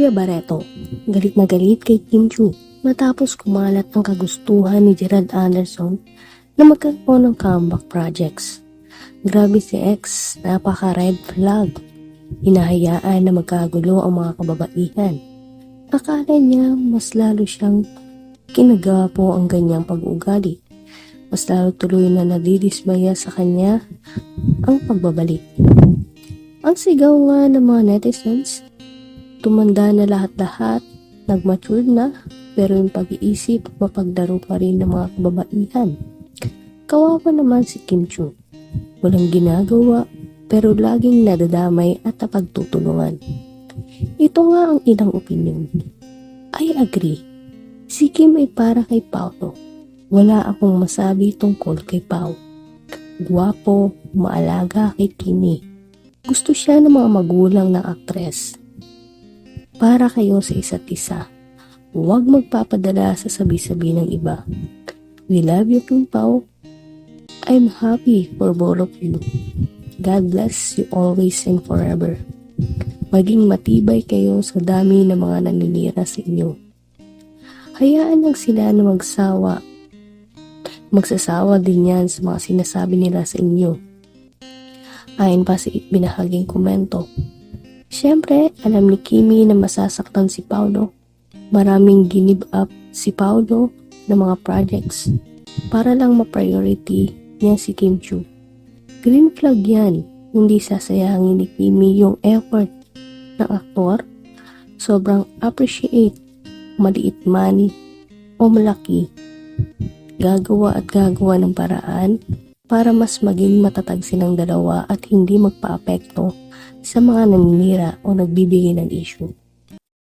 Sylvia Barreto, galit na galit kay Kim Chu matapos kumalat ang kagustuhan ni Gerald Anderson na magkaroon ng comeback projects. Grabe si X, napaka-red flag. Hinahayaan na magkagulo ang mga kababaihan. Akala niya mas lalo siyang kinagawa po ang ganyang pag-uugali. Mas lalo tuloy na nadidismaya sa kanya ang pagbabalik. Ang sigaw nga ng mga netizens, tumanda na lahat-lahat, nagmature na, pero yung pag-iisip mapagdaro pa rin ng mga kababaihan. Kawawa naman si Kim Chu. Walang ginagawa, pero laging nadadamay at napagtutulungan. Ito nga ang ilang opinion. I agree. Si Kim ay para kay Paolo. Wala akong masabi tungkol kay Pao. Guwapo, maalaga kay Kimi. Gusto siya ng mga magulang ng aktres. Para kayo sa isa't isa. Huwag magpapadala sa sabi-sabi ng iba. We love you, Kim Pao. I'm happy for both of you. God bless you always and forever. Maging matibay kayo sa dami ng mga naninira sa inyo. Hayaan lang sila na magsawa. Magsasawa din yan sa mga sinasabi nila sa inyo. Ayon pa sa binahaging komento. Siyempre, alam ni Kimi na masasaktan si Paulo. Maraming ginib up si Paulo ng mga projects para lang ma-priority niya si Kim Chu. Green flag yan. Hindi sasayangin ni Kimi yung effort ng aktor. Sobrang appreciate maliit man o malaki. Gagawa at gagawa ng paraan para mas maging matatag silang dalawa at hindi magpaapekto sa mga naninira o nagbibigay ng issue.